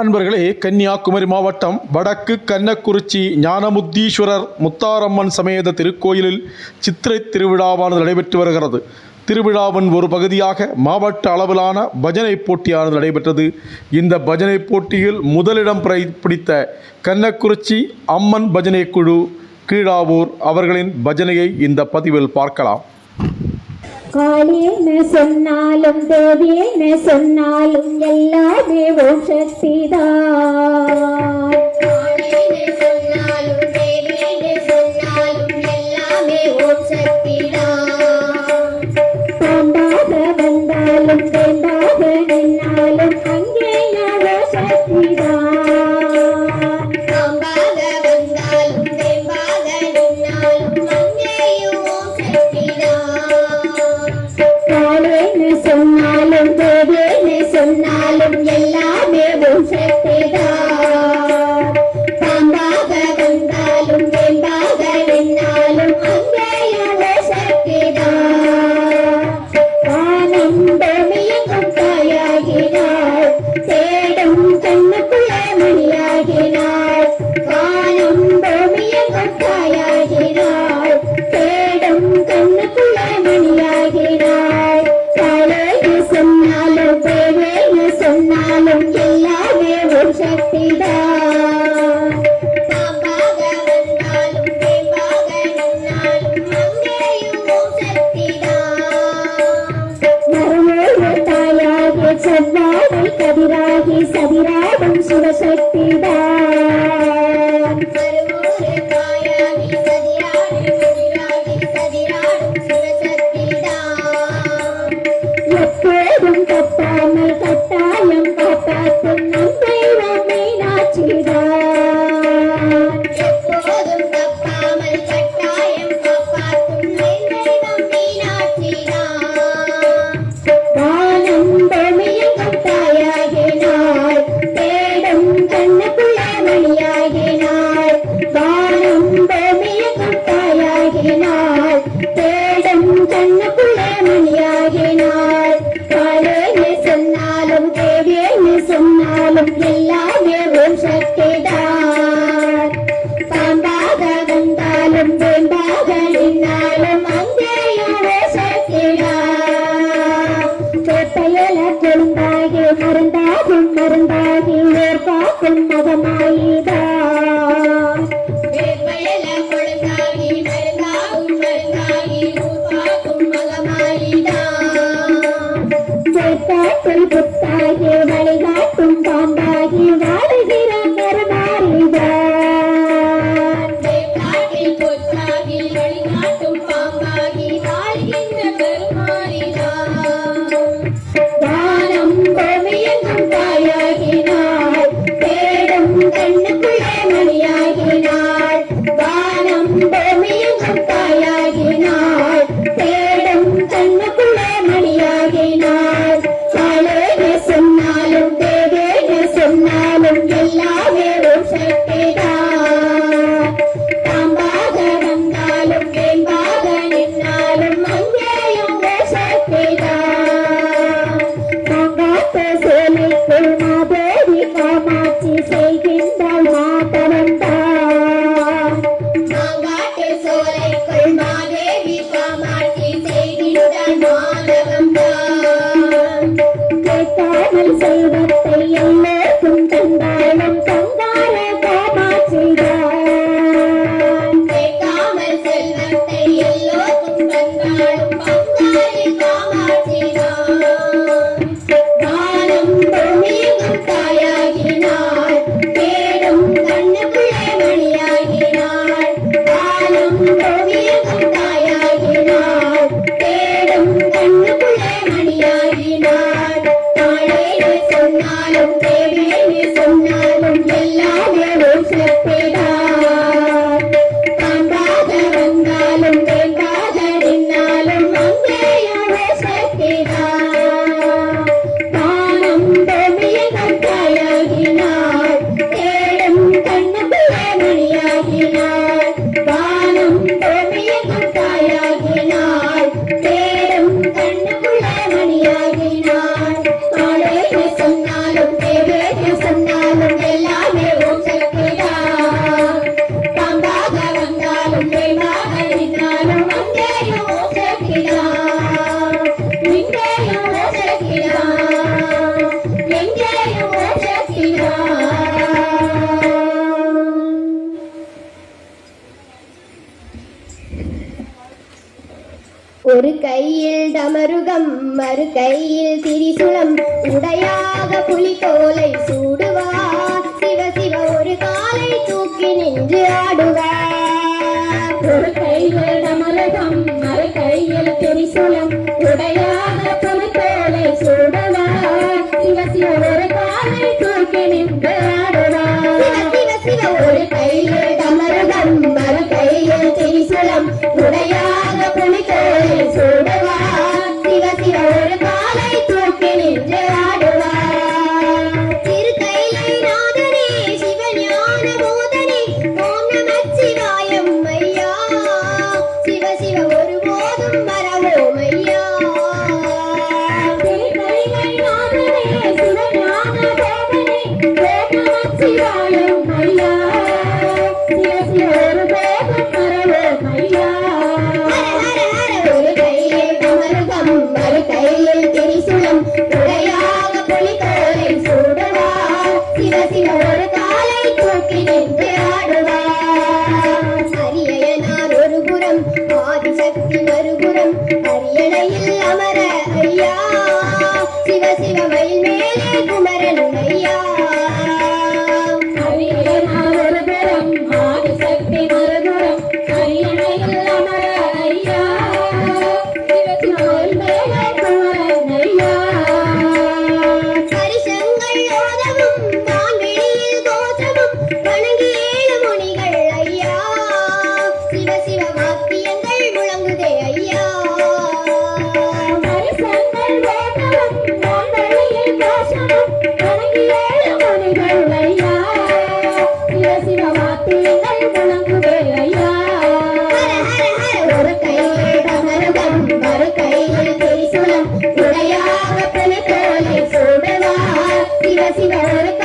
அன்பர்களே கன்னியாகுமரி மாவட்டம் வடக்கு கன்னக்குறிச்சி ஞானமுத்தீஸ்வரர் முத்தாரம்மன் சமேத திருக்கோயிலில் சித்திரை திருவிழாவானது நடைபெற்று வருகிறது. திருவிழாவின் ஒரு பகுதியாக மாவட்ட அளவிலான பஜனை போட்டியானது நடைபெற்றது. இந்த பஜனை போட்டியில் முதலிடம் பிடித்த கன்னக்குறிச்சி அம்மன் பஜனை குழு கீழாவூர் அவர்களின் பஜனையை இந்த பதிவில் பார்க்கலாம். காளியேன்னு சொன்னாலும் தேவியேன்னு சொன்னாலும் எல்லாமே ஓம் சக்திதான். செல்ல சொன்னாலும் எல்லாரும் அருள்களில் மாதேவி காமாட்சி செய்கின்றாள் மாதவந்தான் மாங்காட்டு சோலைக்குள் மாதேவி காமாட்சி செய்கின்றாள் மாதவந்தான் கேட்டாமல் செல்வத்தை எல்லோருக்கும் தந்தாளம் தந்தார காமாட்சி கேட்காமல் செல்வத்தை எல்லோருக்கும் தந்தாளும் ஒரு கையில் தமருகம் மறு கையில் திரிசுலம். உடையாக புலிகோலை சூடுவார். சிவ சிவ ஒரு காலை தூக்கி நின்று ஆடுவார். ஒரு கையில் தமருகம் மறு கையில் திரிசுலம். உடையாக புலிகோலை சூடுவார். சிவ சிவ ஒரு காலை தூக்கி நின்று ஆடுவார். சிவ சிவ ஒரு கையில் தமருகம் மறு கையில் திரிசுலம். உடையாக அரியணையில் அமர ஐயா சிவ சிவ மயில் Yes, see does.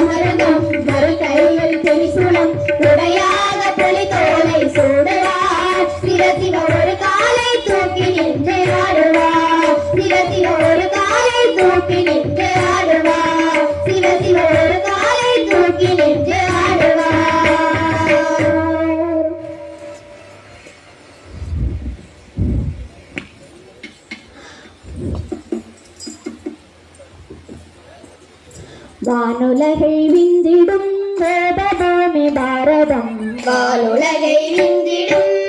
அமர்ந்தோம் ஒரு கையில் திரிசூலம் உடையாக புலி தோலை சூடுவார். சிவசிவ ஒரு காலை தூக்கி நின்று ஆடுவார். சிவசிவ ஒரு காலை தூக்கி நின்று ஆடுவார். சிவசிவ ஒரு காலை தூக்கி நின்று ஆடுவார். Thank you. വാനുലകൾ വിന്തിടും ഭാരതം. വാനുലകൾ വിന്തിടും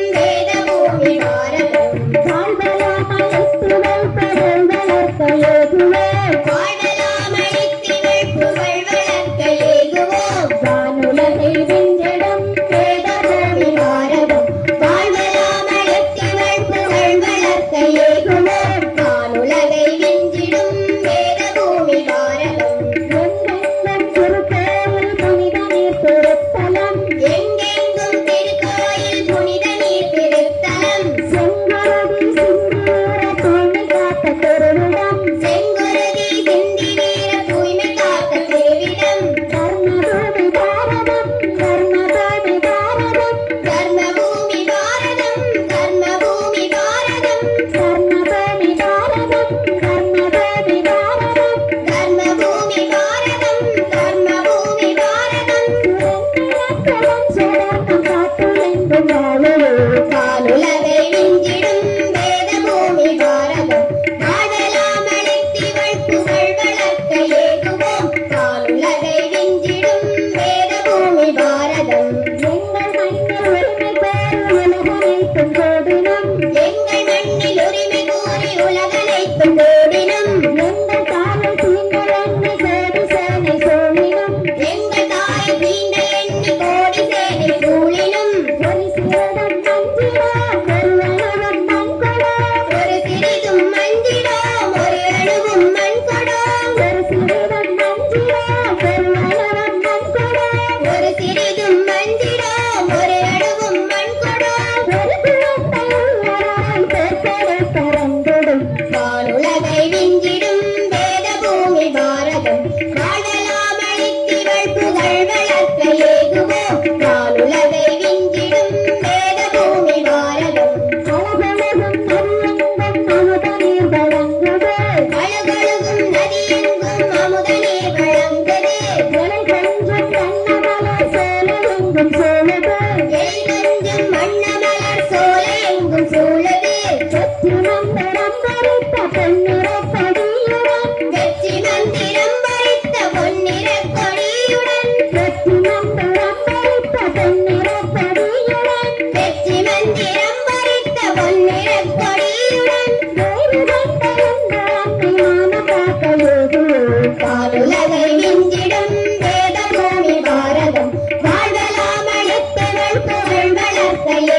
கையை